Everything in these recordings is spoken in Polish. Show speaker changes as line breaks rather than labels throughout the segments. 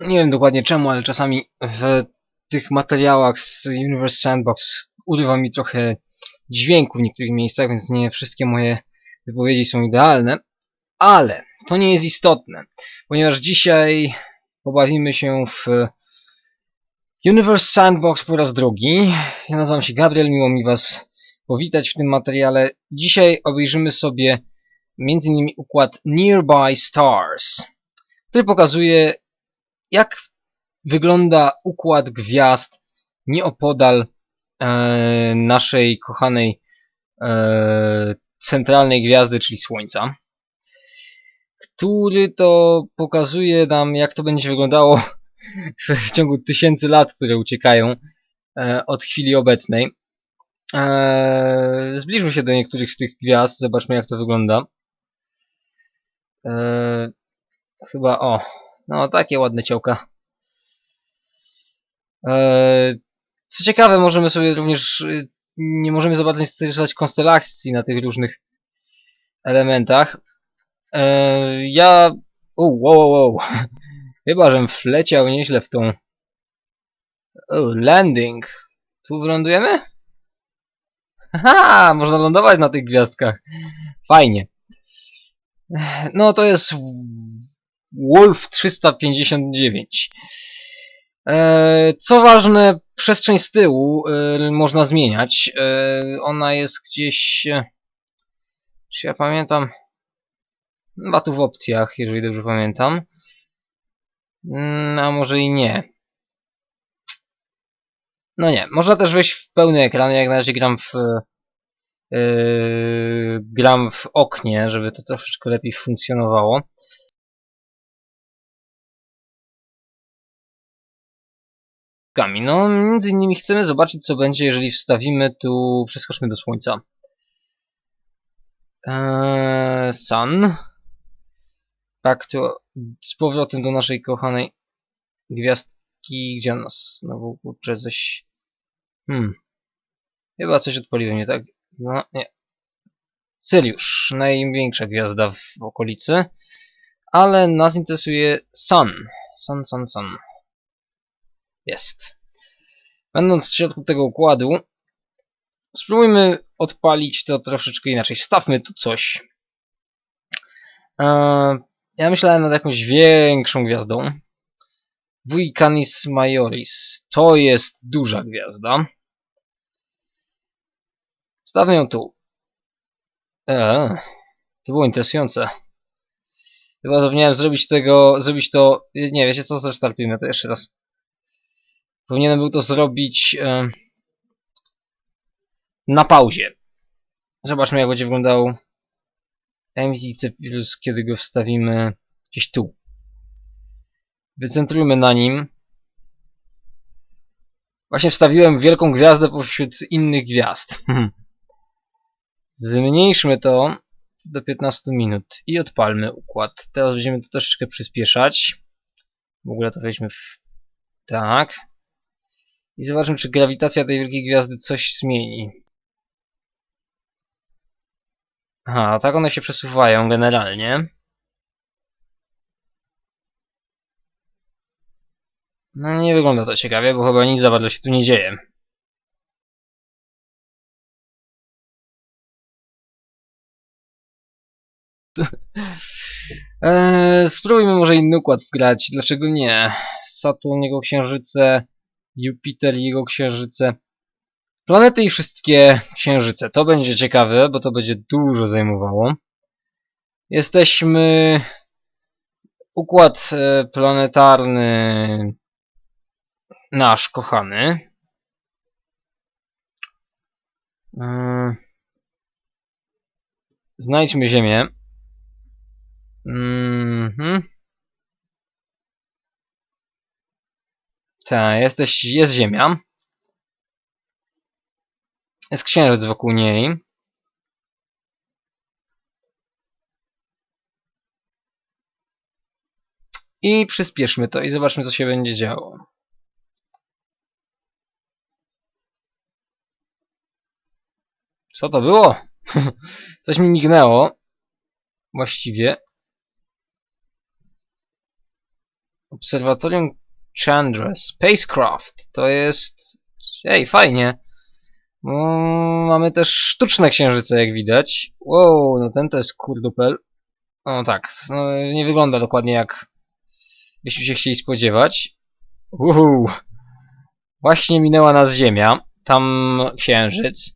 Nie wiem dokładnie czemu, ale czasami w tych materiałach z Universe Sandbox urywa mi trochę dźwięku w niektórych miejscach, więc nie wszystkie moje wypowiedzi są idealne. Ale to nie jest istotne, ponieważ dzisiaj pobawimy się w Universe Sandbox po raz drugi. Ja nazywam się Gabriel, miło mi Was powitać w tym materiale. Dzisiaj obejrzymy sobie m.in. układ Nearby Stars, który pokazuje jak wygląda układ gwiazd nieopodal e, naszej kochanej e, centralnej gwiazdy, czyli Słońca, który to pokazuje nam, jak to będzie wyglądało w ciągu tysięcy lat, które uciekają e, od chwili obecnej. E, zbliżmy się do niektórych z tych gwiazd, zobaczmy jak to wygląda. E, chyba, o, no takie ładne ciałka. E, co ciekawe, możemy sobie również, y, nie możemy zainteresować konstelacji na tych różnych elementach. E, ja, o, wow, wow, wow. Chyba, żem wleciał nieźle w tą... O, landing. Tu wylądujemy? Haha, można lądować na tych gwiazdkach. Fajnie. No to jest Wolf 359. E, co ważne, przestrzeń z tyłu e, można zmieniać. E, ona jest gdzieś... Czy ja pamiętam? Chyba tu w opcjach, jeżeli dobrze pamiętam. Mm, A może i nie. No nie, można też wejść w pełny ekran, jak na razie gram w... Yy, gram w oknie, żeby to troszeczkę lepiej funkcjonowało. No, między innymi chcemy zobaczyć, co będzie, jeżeli wstawimy tu... Przeskoczmy do słońca. Eee, sun. Tak, to z powrotem do naszej kochanej gwiazdki, gdzie nas znowu kurczę coś... Hmm. Chyba coś odpaliłem, nie tak? No, nie. Syriusz, największa gwiazda w okolicy. Ale nas interesuje Sun. Sun, Sun, Sun. Jest. Będąc w środku tego układu, spróbujmy odpalić to troszeczkę inaczej. Wstawmy tu coś. Eee, ja myślałem nad jakąś większą gwiazdą. Vulcanis Majoris. To jest duża gwiazda. Stawmy ją tu. Eee, to było interesujące. Chyba zapomniałem zrobić tego, zrobić to... Nie, wiecie co, zrestartujmy to jeszcze raz. Powinienem był to zrobić e, na pauzie. Zobaczmy jak będzie wyglądał MTC Plus, kiedy go wstawimy gdzieś tu. Wycentrujmy na nim. Właśnie wstawiłem wielką gwiazdę pośród innych gwiazd. Zmniejszmy to do 15 minut i odpalmy układ. Teraz będziemy to troszeczkę przyspieszać. W ogóle to weźmy w... tak. I zobaczmy, czy grawitacja tej wielkiej gwiazdy coś zmieni. Aha, tak one się przesuwają generalnie. No nie wygląda to ciekawie, bo chyba nic za bardzo się tu nie dzieje. eee, spróbujmy może inny układ wgrać. Dlaczego nie? Saturn, jego księżyce, Jupiter i jego księżyce. Planety i wszystkie księżyce. To będzie ciekawe, bo to będzie dużo zajmowało. Jesteśmy... Układ e, planetarny nasz kochany. Yy. Znajdźmy Ziemię. Mhm. Tak, jesteś, jest Ziemia. Jest księżyc wokół niej. I przyspieszmy to i zobaczmy co się będzie działo. Co to było? Coś mi mignęło. Właściwie. Obserwatorium Chandra Spacecraft. To jest... Ej, fajnie. Mm, mamy też sztuczne księżyce, jak widać. Wow, no ten to jest kurdupel. O tak, no, nie wygląda dokładnie jak byśmy się chcieli spodziewać. Uhu. Właśnie minęła nas Ziemia. Tam księżyc.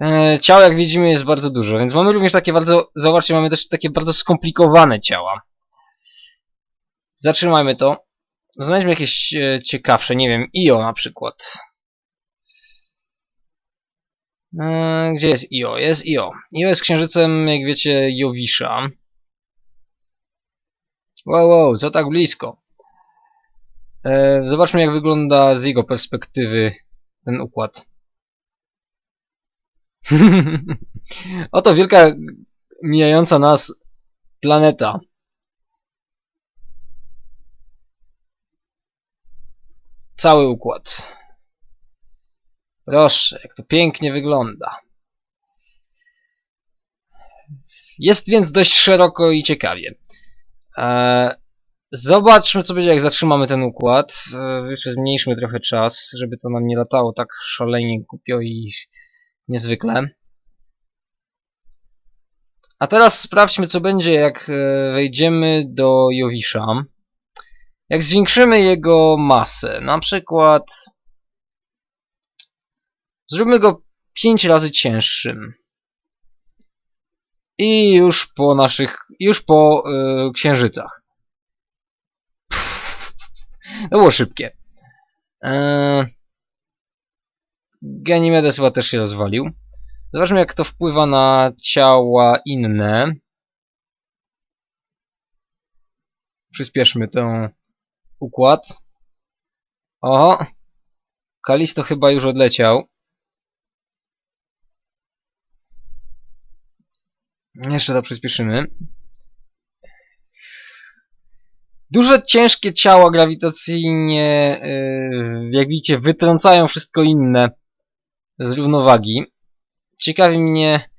E, ciał, jak widzimy, jest bardzo dużo, więc mamy również takie bardzo... Zobaczcie, mamy też takie bardzo skomplikowane ciała. Zatrzymajmy to. Znajdźmy jakieś e, ciekawsze, nie wiem, Io na przykład. E, gdzie jest Io? Jest Io. Io jest księżycem, jak wiecie, Jowisza. Wow, wow, co tak blisko? E, zobaczmy, jak wygląda z jego perspektywy ten układ. Oto wielka, mijająca nas planeta. Cały układ. Proszę, jak to pięknie wygląda. Jest więc dość szeroko i ciekawie. Eee, zobaczmy, co będzie, jak zatrzymamy ten układ. Eee, jeszcze zmniejszmy trochę czas, żeby to nam nie latało tak szalenie głupio i niezwykle. A teraz sprawdźmy, co będzie, jak e, wejdziemy do Jowisza. Jak zwiększymy jego masę, na przykład zróbmy go 5 razy cięższym. I już po naszych, już po yy, księżycach. To było szybkie. Yy, Ganymedes chyba też się rozwalił. Zobaczmy jak to wpływa na ciała inne. Przyspieszmy ten układ. O! Kalisto chyba już odleciał. Jeszcze to przyspieszymy. Duże, ciężkie ciała grawitacyjnie, yy, jak widzicie, wytrącają wszystko inne z równowagi. Ciekawi mnie,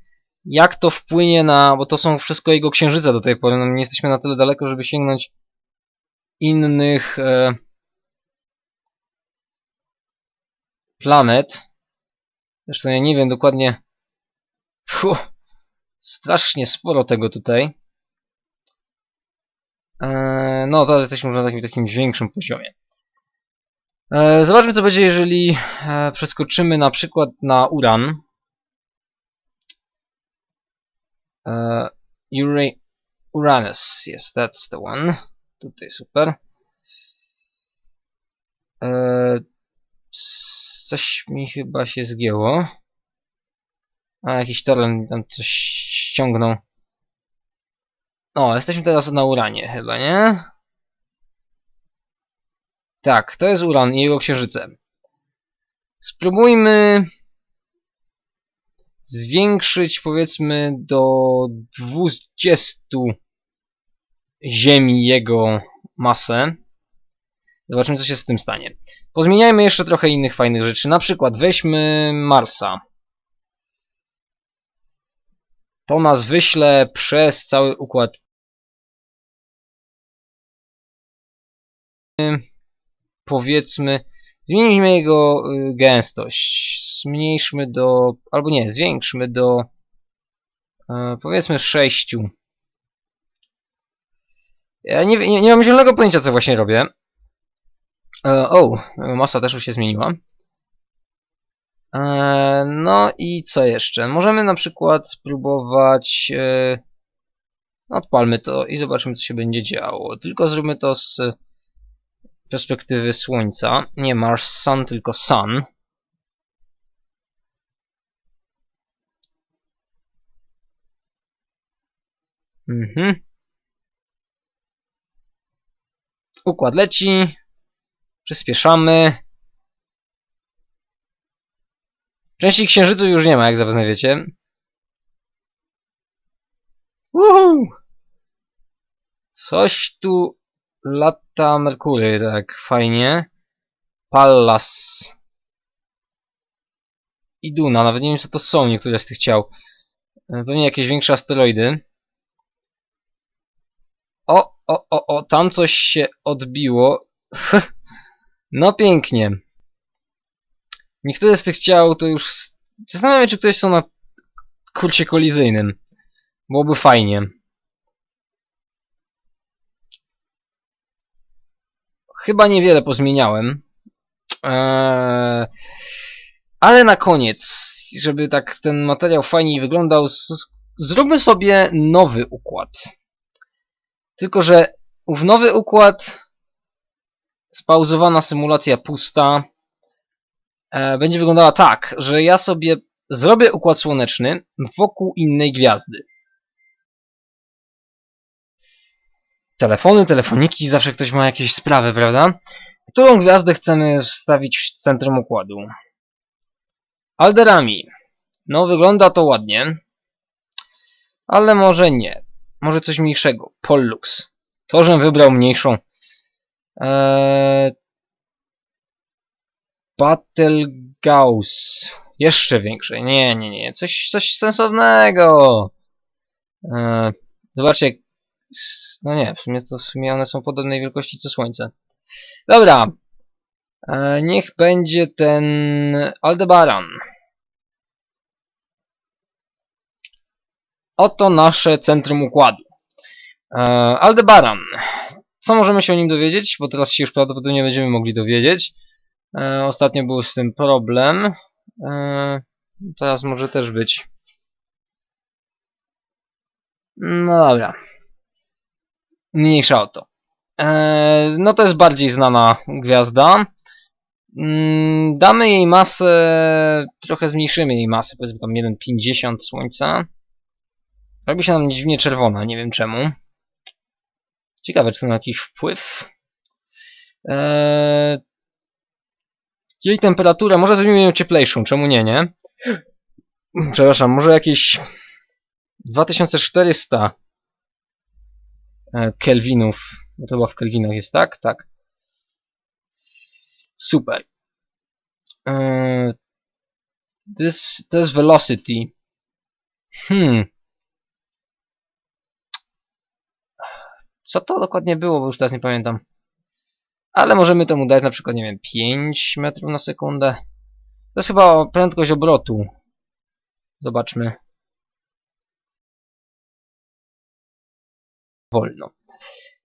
jak to wpłynie na... bo to są wszystko jego księżyce do tej pory. No, nie jesteśmy na tyle daleko, żeby sięgnąć innych e, planet. Zresztą ja nie wiem dokładnie... Fuh, strasznie sporo tego tutaj. E, no, teraz jesteśmy już na takim, takim większym poziomie. E, zobaczmy, co będzie, jeżeli przeskoczymy na przykład na uran. Ura Uranus, yes, that's the one. Tutaj super. Uh, coś mi chyba się zgięło. A, jakiś torrent tam coś ściągnął. O, jesteśmy teraz na Uranie chyba, nie? Tak, to jest Uran i jego księżyce. Spróbujmy zwiększyć powiedzmy do 20 ziemi jego masę. Zobaczymy co się z tym stanie. Pozmieniajmy jeszcze trochę innych fajnych rzeczy. Na przykład weźmy Marsa. To nas wyśle przez cały układ. Powiedzmy, zmienimy jego y, gęstość zmniejszmy do, albo nie, zwiększmy do e, powiedzmy 6. Ja nie, nie, nie mam zielonego pojęcia, co właśnie robię. E, o, masa też już się zmieniła. E, no i co jeszcze? Możemy na przykład spróbować... E, odpalmy to i zobaczymy, co się będzie działo. Tylko zróbmy to z perspektywy Słońca. Nie Mars Sun, tylko Sun. Mhm. Układ leci. Przyspieszamy. Części księżycu już nie ma, jak zapewne wiecie. Uhu! Coś tu lata Merkury, tak fajnie. Pallas. I Duna, nawet nie wiem co to są niektóre z tych ciał. Pewnie jakieś większe asteroidy. O, o, o, o, tam coś się odbiło. No pięknie. Niektóre z tych ciał to już... Zastanawiam się, czy ktoś są na kurcie kolizyjnym. Byłoby fajnie. Chyba niewiele pozmieniałem. Eee, ale na koniec, żeby tak ten materiał fajniej wyglądał, zróbmy sobie nowy układ. Tylko, że ów nowy układ, spauzowana symulacja pusta, e, będzie wyglądała tak, że ja sobie zrobię układ słoneczny wokół innej gwiazdy. Telefony, telefoniki, zawsze ktoś ma jakieś sprawy, prawda? Którą gwiazdę chcemy wstawić w centrum układu? Alderami. No, wygląda to ładnie. Ale może nie. Może coś mniejszego. Pollux. To, żem wybrał mniejszą. Eee... Battlegauss. Jeszcze większej. Nie, nie, nie. Coś, coś sensownego. Eee... Zobaczcie. No nie, w sumie to w sumie one są podobnej wielkości co Słońce. Dobra. E, niech będzie ten Aldebaran. Oto nasze centrum układu. E, Aldebaran. Co możemy się o nim dowiedzieć? Bo teraz się już prawdopodobnie będziemy mogli dowiedzieć. E, ostatnio był z tym problem. E, teraz może też być. No dobra. Mniejsza o to. No to jest bardziej znana gwiazda. Mm, Damy jej masę, trochę zmniejszymy jej masę, powiedzmy tam 1,50 Słońca. Robi się nam dziwnie czerwona, nie wiem czemu. Ciekawe, czy to ma jakiś wpływ. Eee, jej temperaturę, może zrobimy ją cieplejszą, czemu nie, nie? Przepraszam, może jakieś 2400 e, kelwinów. No to chyba w kelwinach jest, tak? Tak. Super. Eee, this, jest velocity. Hmm. Co to dokładnie było, bo już teraz nie pamiętam. Ale możemy temu dać na przykład, nie wiem, 5 metrów na sekundę. To jest chyba prędkość obrotu. Zobaczmy. Wolno.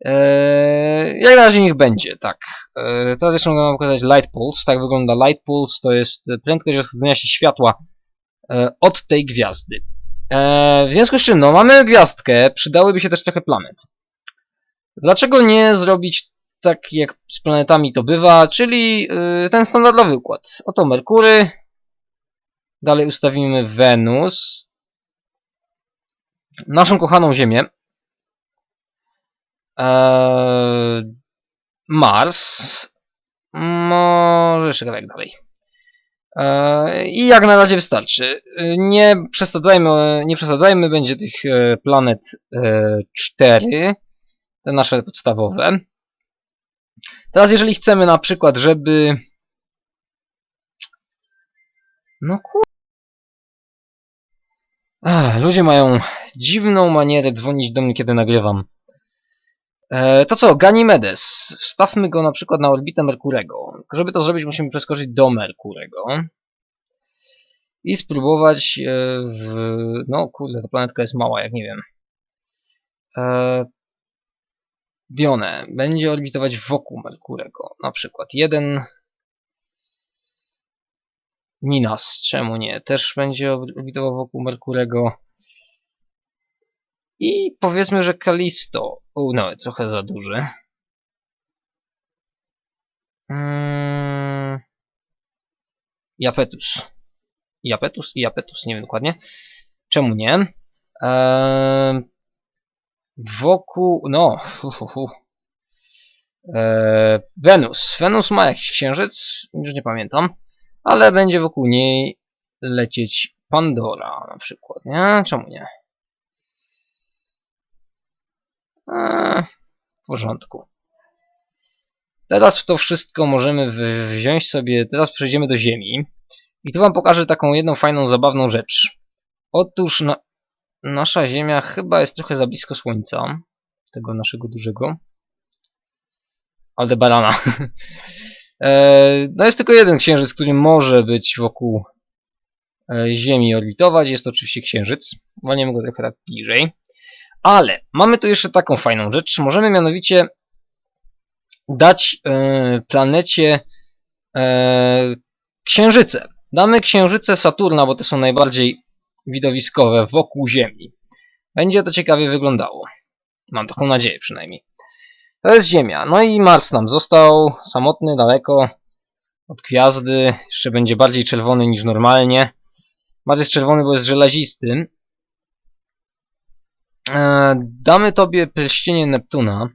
Eee, jak na razie niech będzie, tak. Eee, teraz jeszcze mogę wam pokazać Light Pulse. Tak wygląda Light Pulse. To jest prędkość rozchodzenia się światła e, od tej gwiazdy. Eee, w związku z czym, no mamy gwiazdkę, przydałyby się też trochę planet. Dlaczego nie zrobić tak jak z planetami to bywa, czyli y, ten standardowy układ. Oto Merkury, dalej ustawimy Wenus, naszą kochaną Ziemię, eee, Mars, może jeszcze kawałek dalej. Eee, I jak na razie wystarczy. Y, Nie przesadzajmy, nie przesadzajmy, będzie tych e, planet e, cztery, te nasze podstawowe. Teraz jeżeli chcemy na przykład, żeby... No kur... Ach, ludzie mają dziwną manierę dzwonić do mnie, kiedy nagrywam. E, to co, Ganymedes. Wstawmy go na przykład na orbitę Merkurego. Żeby to zrobić, musimy przeskoczyć do Merkurego. I spróbować e, w... No kurde, ta planetka jest mała, jak nie wiem. E, Dione będzie orbitować wokół Merkurego. Na przykład jeden Ninas, czemu nie? Też będzie orbitował wokół Merkurego. I powiedzmy, że Kalisto. U, no, trochę za duży. Mm. Japetus. Japetus i Japetus, nie wiem dokładnie. Czemu nie? Eee, wokół, no, hu, hu, hu. Eee, Wenus. Wenus ma jakiś księżyc, już nie pamiętam, ale będzie wokół niej lecieć Pandora na przykład, nie? Czemu nie? Eee, w porządku. Teraz to wszystko możemy wziąć sobie, teraz przejdziemy do Ziemi i tu wam pokażę taką jedną fajną, zabawną rzecz. Otóż na, nasza Ziemia chyba jest trochę za blisko Słońca. tego naszego dużego. Aldebarana. e, no jest tylko jeden księżyc, który może być wokół e, Ziemi orbitować. Jest to oczywiście księżyc. Walniemy go trochę tak bliżej. Ale mamy tu jeszcze taką fajną rzecz. Możemy mianowicie dać e, planecie e, księżyce. Damy księżyce Saturna, bo te są najbardziej widowiskowe wokół Ziemi. Będzie to ciekawie wyglądało. Mam taką nadzieję przynajmniej. To jest Ziemia. No i Mars nam został samotny, daleko od gwiazdy. Jeszcze będzie bardziej czerwony niż normalnie. Mars jest czerwony, bo jest żelazisty. E, damy tobie pierścienie Neptuna.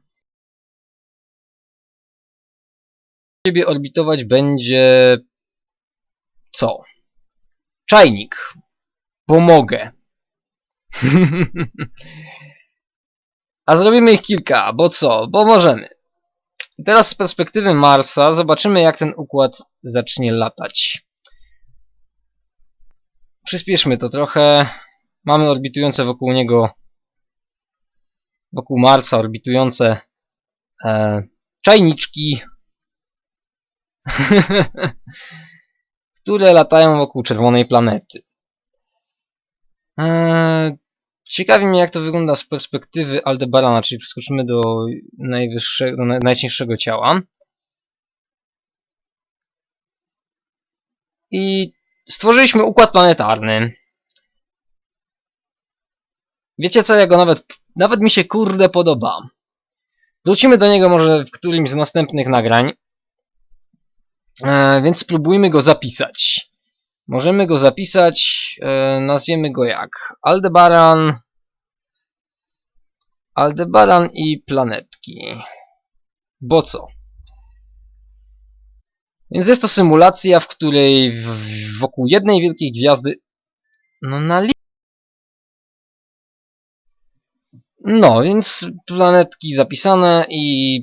Ciebie orbitować będzie... Co? Czajnik. Pomogę. A zrobimy ich kilka, bo co? Bo możemy. Teraz z perspektywy Marsa zobaczymy jak ten układ zacznie latać. Przyspieszmy to trochę. Mamy orbitujące wokół niego wokół Marsa orbitujące e, czajniczki które latają wokół czerwonej planety. Eee, ciekawi mnie, jak to wygląda z perspektywy Aldebarana, czyli przeskoczymy do najwyższego, najcięższego ciała. I stworzyliśmy układ planetarny. Wiecie co, ja go nawet, nawet mi się kurde podoba. Wrócimy do niego może w którymś z następnych nagrań. E, więc spróbujmy go zapisać. Możemy go zapisać, e, nazwiemy go jak? Aldebaran Aldebaran i planetki. Bo co? Więc jest to symulacja, w której wokół jednej wielkiej gwiazdy no na li... No, więc planetki zapisane i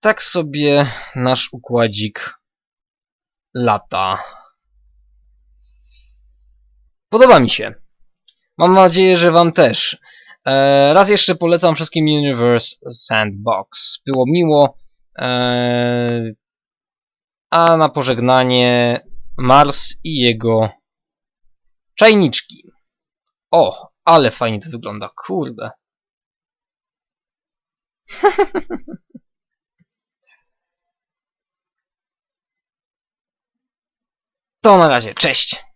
tak sobie nasz układzik lata. Podoba mi się. Mam nadzieję, że Wam też. E, raz jeszcze polecam wszystkim Universe Sandbox. Było miło. E, a na pożegnanie Mars i jego czajniczki. O, ale fajnie to wygląda, kurde. To na razie, cześć!